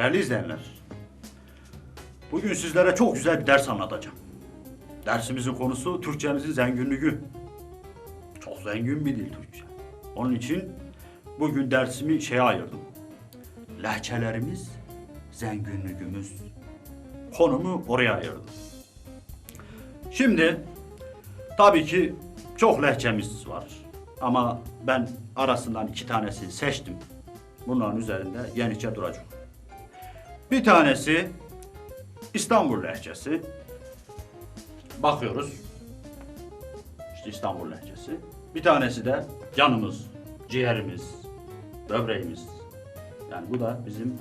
Değerli izleyenler, bugün sizlere çok güzel bir ders anlatacağım. Dersimizin konusu Türkçemizin zenginliği. Çok zengin bir dil Türkçe. Onun için bugün dersimi şeye ayırdım. Lehçelerimiz, zenginliğimiz. Konumu oraya ayırdım. Şimdi tabii ki çok lehçemiz var. Ama ben arasından iki tanesini seçtim. Bunların üzerinde yenice duracak. Bir tanesi İstanbul lehçesi. Bakıyoruz. İşte İstanbul lehçesi. Bir tanesi de canımız, ciğerimiz, böbreğimiz. Yani bu da bizim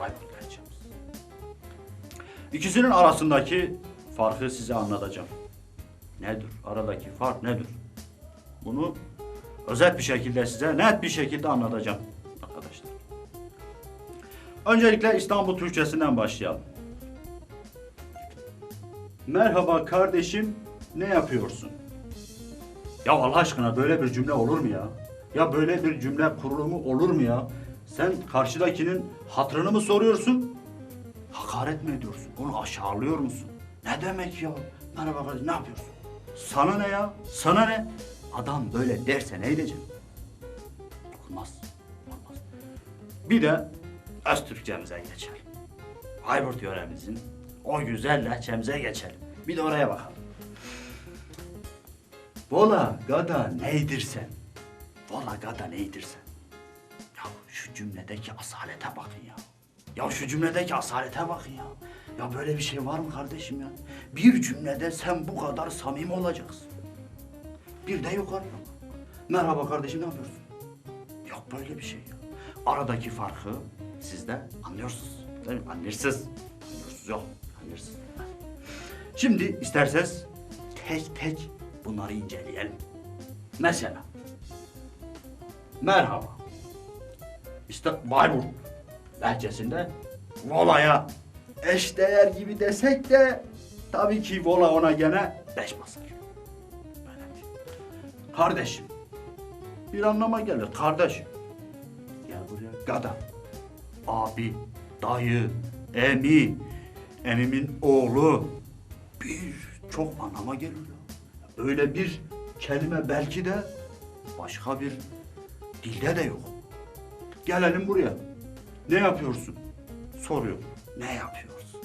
Bayburt lehçemiz. İkisinin arasındaki farkı size anlatacağım. Nedir? Aradaki fark nedir? Bunu özet bir şekilde size net bir şekilde anlatacağım arkadaşlar. Öncelikle İstanbul Türkçesinden başlayalım. Merhaba kardeşim, ne yapıyorsun? Ya Allah aşkına böyle bir cümle olur mu ya? Ya böyle bir cümle kurulumu olur mu ya? Sen karşıdakinin hatırını mı soruyorsun? Hakaret mi ediyorsun? Onu aşağılıyor musun? Ne demek ya? Merhaba kardeşim, ne yapıyorsun? Sana ne ya? Sana ne? Adam böyle derse ne edeceğim? Olmaz. Olmaz. Bir de öz Türkçemize geçelim. Bayburt yöremizin o güzel lehçemize geçelim. Bir de oraya bakalım. Vola gada neydir sen? Vola gada neydir sen? Ya şu cümledeki asalete bakın ya. Ya şu cümledeki asalete bakın ya. Ya böyle bir şey var mı kardeşim ya? Bir cümlede sen bu kadar samimi olacaksın. Bir de yukarı yok. Merhaba kardeşim ne yapıyorsun? Yok böyle bir şey ya. Aradaki farkı siz de anlıyorsunuz. Değil mi? Anlıyorsunuz. Anlıyorsunuz yok. Anlıyorsunuz. Şimdi isterseniz tek tek bunları inceleyelim. Mesela merhaba. İşte Bayburt lehçesinde Vola'ya eşdeğer gibi desek de tabii ki Vola ona gene beş basar. Şey. Kardeşim. Bir anlama gelir. Kardeşim. Gel buraya. Gada. Abi, dayı, emi, emimin oğlu. Bir çok anlama gelir ya. Öyle bir kelime belki de başka bir dilde de yok. Gelelim buraya. Ne yapıyorsun? Soruyor. Ne yapıyorsun?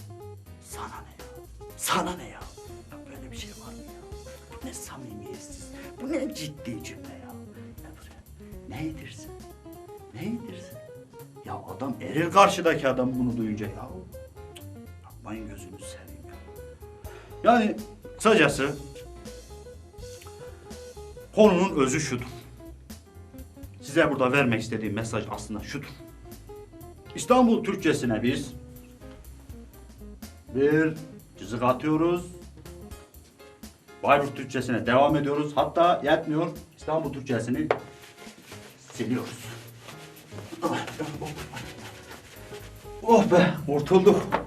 Sana ne ya? Sana ne ya? Ya böyle bir şey var mı ya? Bu ne samimiyetsiz, bu ne ciddi cümle ya? Ne buraya? Neydirsin? Neydirsin? Ya adam erir karşıdaki adam bunu duyunca ya. Yapmayın gözünü seveyim ya. Yani kısacası konunun özü şudur. Size burada vermek istediğim mesaj aslında şudur. İstanbul Türkçesine biz bir çizik atıyoruz. Bayburt Türkçesine devam ediyoruz. Hatta yetmiyor. İstanbul Türkçesini siliyoruz. Oh be, kurtulduk.